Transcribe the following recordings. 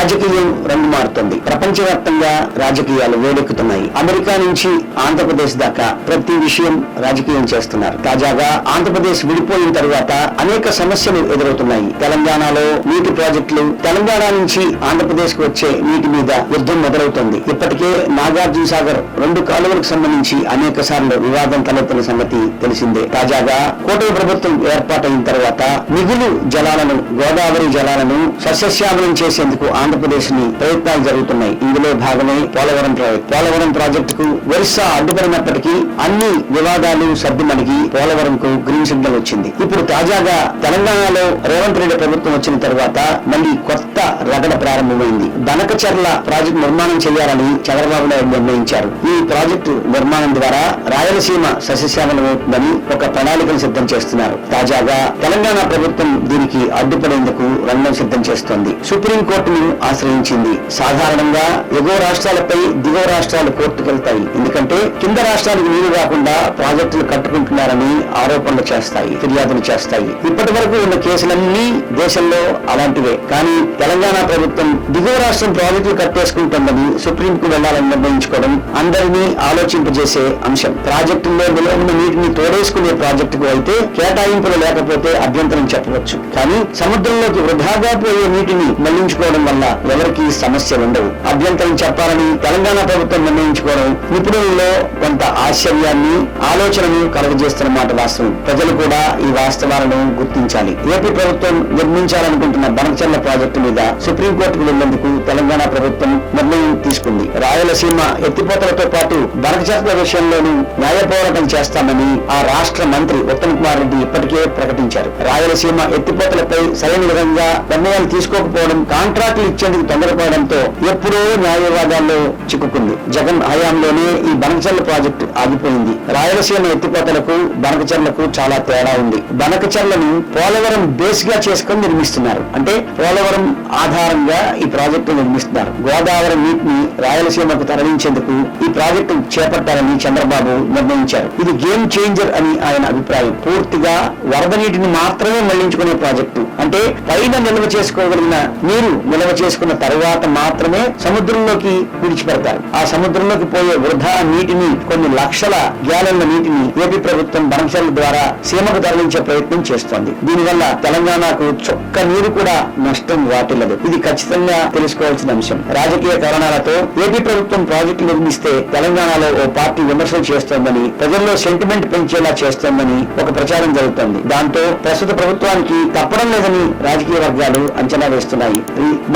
రాజకీయం రంగు మారుతుంది. ప్రపంచవ్యాప్తంగా రాజకీయాలు వేడెక్కుతున్నాయి. అమెరికా నుంచి ఆంధ్రప్రదేశ్ దాకా ప్రతి విషయం రాజకీయం చేస్తున్నారు. తాజాగా ఆంధ్రప్రదేశ్ విడిపోయిన తర్వాత అనేక సమస్యలు ఎదురవుతున్నాయి. తెలంగాణలో నీటి ప్రాజెక్టులు తెలంగాణ నుంచి ఆంధ్రప్రదేశ్కు వచ్చే నీటి మీద యుద్ధం మొదలవుతుంది. ఇప్పటికే నాగార్జున సాగర్ రెండు కాలువలకు సంబంధించి అనేక సార్లు వివాదం తలెత్తిన సంగతి తెలిసిందే. తాజాగా కూటమి ప్రభుత్వం ఏర్పాటైన తర్వాత మిగులు జలాలను గోదావరి జలాలను సస్యశ్యామలం చేసేందుకు ఆంధ్రప్రదేశ్ని ప్రయత్నాలు జరుగుతున్నాయి. ఇందులో భాగమే పోలవరం ప్రాజెక్ట్ పోలవరం ప్రాజెక్టుకు వరుస అడ్డుపడినప్పటికీ అన్ని వివాదాలు సర్దుమణిగి పోలవరం కు గ్రీన్ సిగ్నల్ వచ్చింది. ఇప్పుడు తాజాగా తెలంగాణలో రేవంత్ రెడ్డి ప్రభుత్వం వచ్చిన తర్వాత మళ్ళీ కొత్త రగడ ప్రారంభమైంది. దనకచర్ల ప్రాజెక్టు నిర్మాణం చేయాలని చంద్రబాబు నాయుడు నిర్ణయించారు. ఈ ప్రాజెక్టు నిర్మాణం ద్వారా రాయలసీమ సస్యశ్యామలమవుతుందని ఒక ప్రణాళికను సిద్ధం చేస్తున్నారు. తాజాగా తెలంగాణ ప్రభుత్వం దీనికి అడ్డుపడేందుకు రంగం సిద్ధం చేస్తోంది. సుప్రీం కోర్టును ఆశ్రయించింది. సాధారణంగా ఎగువ రాష్ట్రాలపై దిగువ రాష్ట్రాలు కోర్టుకెళ్తాయి. ఎందుకంటే కింద రాష్ట్రాలకు నీరు కాకుండా ప్రాజెక్టులు కట్టుకుంటున్నారని ఆరోపణలు చేస్తాయి ఫిర్యాదులు చేస్తాయి. ఇప్పటి వరకు ఉన్న కేసులన్నీ దేశంలో అలాంటివే. కానీ తెలంగాణ ప్రభుత్వం దిగువ రాష్ట్రం ప్రాజెక్టులు కట్టేసుకుంటుందని సుప్రీం కు వెళ్ళాలని నిర్ణయించుకోవడం అందరినీ ఆలోచింపజేసే అంశం. ప్రాజెక్టుల్లో నిలవ ఉన్న నీటిని తోడేసుకునే ప్రాజెక్టుకు అయితే కేటాయింపులు లేకపోతే అభ్యంతరం చెప్పవచ్చు. కానీ సముద్రంలోకి వృధాగా పోయే నీటిని మళ్ళించుకోవడం వల్ల ఎవరికి సమస్యలు ఉండవు. అభ్యంతరం చెప్పాలని తెలంగాణ ప్రభుత్వం నిర్ణయించుకోవడం నిపుణుల్లో కొంత ఆశ్చర్యాన్ని ఆలోచనను కలుగజేస్తున్న మాట వాస్తవం. ప్రజలు కూడా ఈ వాస్తవాలను గుర్తించాలి. ఏపీ ప్రభుత్వం నిర్మించాలనుకుంటున్న బనచర్ల ప్రాజెక్టు మీద సుప్రీంకోర్టుకు వెళ్ళేందుకు తెలంగాణ ప్రభుత్వం నిర్ణయం తీసుకుంది. రాయలసీమ ఎత్తిపోతలతో పాటు బనకచర్ల విషయంలోనూ న్యాయ పోరాటం చేస్తామని ఆ రాష్ట్ర మంత్రి ఉత్తమ్ కుమార్ రెడ్డి ఇప్పటికే ప్రకటించారు. రాయలసీమ ఎత్తిపోతలపై సరైన విధంగా నిర్ణయాలు తీసుకోకపోవడం కాంట్రాక్టులు ఇచ్చేందుకు తొందరపడడంతో ఎప్పుడో న్యాయ వివాదాల్లో చిక్కుకుంది. జగన్ హయాంలోనే ఈ బనకచర్ల ప్రాజెక్టు ఆగిపోయింది. రాయలసీమ ఎత్తిపోతలకు బనకచర్లకు చాలా తేడా ఉంది. బనకచర్లను పోలవరం బేస్గా చేసుకుని నిర్మిస్తున్నారు. అంటే పోలవరం ఆధారంగా ఈ ప్రాజెక్టు నిర్మిస్తున్నారు. గోదావరి నీటిని రాయలసీమకు తరలించేందుకు ఈ ప్రాజెక్టు చేపట్టాలని చంద్రబాబు నిర్ణయించారు. ఇది గేమ్ చేంజర్ అని ఆయన అభిప్రాయం. పూర్తిగా వరద నీటిని మాత్రమే మళ్ళించుకునే ప్రాజెక్టు. అంటే పైన నిల్వ చేసుకోగలిగిన నీరు నిల్వ చేసుకున్న తర్వాత మాత్రమే సముద్రంలోకి విడిచిపెడతారు. ఆ సముద్రంలోకి పోయే వృధా నీటిని కొన్ని లక్షల గ్యాలన్ల నీటిని ఏపీ ప్రభుత్వం బనశాల ద్వారా సీమకు తరలించే ప్రయత్నం చేస్తోంది. దీనివల్ల తెలంగాణకు చొక్క నీరు కూడా నష్టం వాటిల్లదు. ఇది ఖచ్చితంగా తెలుసుకోవాల్సిన అంశం. రాజకీయ కారణాలతో ఏపీ ప్రభుత్వం ప్రాజెక్టు నిర్మిస్తే తెలంగాణలో ఓ పార్టీ విమర్శలు చేస్తోందని ప్రజల్లో సెంటిమెంట్ పెంచేలా చేస్తోందని ఒక ప్రచారం జరుగుతోంది. దాంతో ప్రస్తుత ప్రభుత్వానికి తప్పడం లేదని రాజకీయ వర్గాలు అంచనా వేస్తున్నాయి.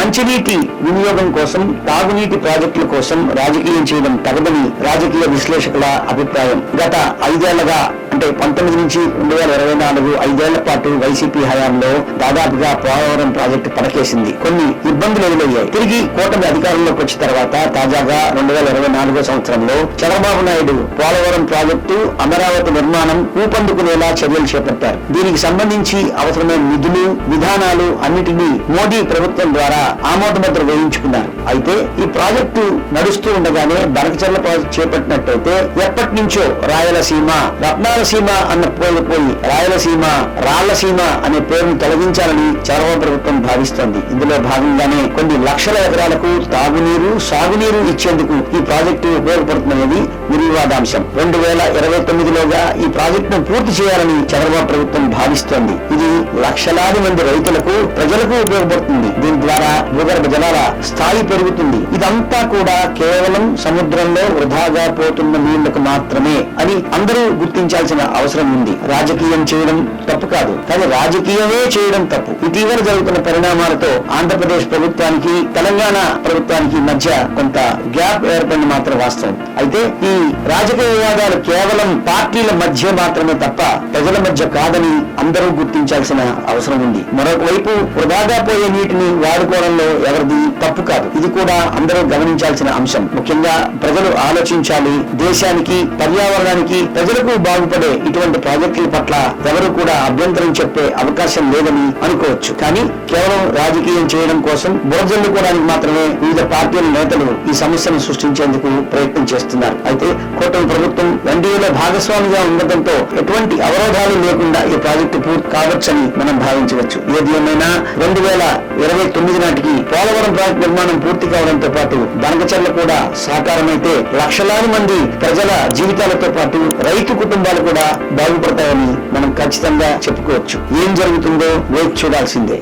మంచి మంచినీటి వినియోగం కోసం తాగునీటి ప్రాజెక్టుల కోసం రాజకీయం చేయడం తగదని రాజకీయ విశ్లేషకుల అభిప్రాయం. గత ఐదేళ్ళగా అంటే పంతొమ్మిది నుంచి రెండు వేల ఇరవై నాలుగు ఐదేళ్ళ పాటు వైసీపీ హయాంలో దాదాపుగా పోలవరం ప్రాజెక్టు పడకేసింది కొన్ని ఇబ్బందులు ఎదురయ్యాయి. తిరిగి కూటమి అధికారంలోకి వచ్చిన తర్వాత తాజాగా రెండు వేల ఇరవై నాలుగో సంవత్సరంలో చంద్రబాబు నాయుడు పోలవరం ప్రాజెక్టు అమరావతి నిర్మాణం ఊపందుకునేలా చర్యలు చేపట్టారు. దీనికి సంబంధించి అవసరమైన నిధులు విధానాలు అన్నిటినీ మోడీ ప్రభుత్వం ద్వారా ఆమోదముద్ర వేయించుకున్నారు అయితే ఈ ప్రాజెక్టు నడుస్తూ ఉండగానే బనకచర్ల ప్రాజెక్టు చేపట్టినట్టయితే ఎప్పటి నుంచో రాయలసీమ రత్నాలసీమ అన్న పేరు పోయి రాయలసీమ రాళ్ళసీమ అనే పేరును తొలగించాలని చరవ ప్రభుత్వం భావిస్తోంది. ఇందులో భాగంగానే కొన్ని లక్షల ఎకరాలకు తాగునీరు సాగునీరు ఇచ్చేందుకు ఈ ప్రాజెక్టు ఉపయోగపడుతుందనేది నిర్వివాదాంశం రెండు వేల ఇరవై తొమ్మిది తొమ్మిదిలోగా ఈ ప్రాజెక్టును పూర్తి చేయాలని చంద్రబాబు ప్రభుత్వం భావిస్తోంది. ఇది లక్షలాది మంది రైతులకు ప్రజలకు ఉపయోగపడుతుంది. దీని ద్వారా భూగర్భ జలాల స్థాయి పెరుగుతుంది. ఇదంతా కూడా కేవలం సముద్రంలో వృధాగా పోతున్న నీళ్ళకు మాత్రమే అని అందరూ గుర్తించాల్సిన అవసరం ఉంది. రాజకీయం చేయడం తప్పు కాదు. కానీ రాజకీయమే చేయడం తప్పు. ఇటీవల జరుగుతున్న పరిణామాలతో ఆంధ్రప్రదేశ్ ప్రభుత్వానికి తెలంగాణ ప్రభుత్వానికి మధ్య కొంత గ్యాప్ ఏర్పడిన మాత్రం వాస్తవం. అయితే ఈ రాజకీయ వివాదాలు కేవలం పార్టీల మధ్య మాత్రమే తప్ప ప్రజల మధ్య కాదని అందరూ గుర్తించాల్సిన అవసరం ఉంది. మరొకవైపు వృధాగా పోయే నీటిని వాడుకోవడంలో ఎవరిది తప్పు కాదు. ఇది కూడా అందరూ గమనించాల్సిన అంశం. ముఖ్యంగా ప్రజలు ఆలోచించాలి. దేశానికి పర్యావరణానికి ప్రజలకు బాగుపడే ఇటువంటి ప్రాజెక్టుల పట్ల ఎవరు కూడా అభ్యంతరం చెప్పే అవకాశం లేదని అనుకోవచ్చు. కానీ కేవలం రాజకీయం చేయడం కోసం బురజల్లుకోవడానికి మాత్రమే వివిధ పార్టీల నేతలు ఈ సమస్యను సృష్టించేందుకు ప్రయత్నం చేస్తున్నారు. అయితే కూటమి ప్రభుత్వం ఎన్డీఏలో భాగస్వామిగా ఉండటంతో ఎటువంటి అవరోధాలు లేకుండా ఈ ప్రాజెక్టు పూర్తి కావచ్చని మనం భావించవచ్చు. ఏది ఏమైనా రెండు వేల ఇరవై తొమ్మిది నాటికి పోలవరం ప్రాజెక్టు నిర్మాణం పూర్తి కావడంతో పాటు దనకచర్ల కూడా సాకారమైతే లక్షలాది మంది ప్రజల జీవితాలతో పాటు రైతు కుటుంబాలు కూడా బాగుపడతాయని మనం ఖచ్చితంగా చెప్పుకోవచ్చు. ఏం జరుగుతుందో వేచి చూడాల్సిందే.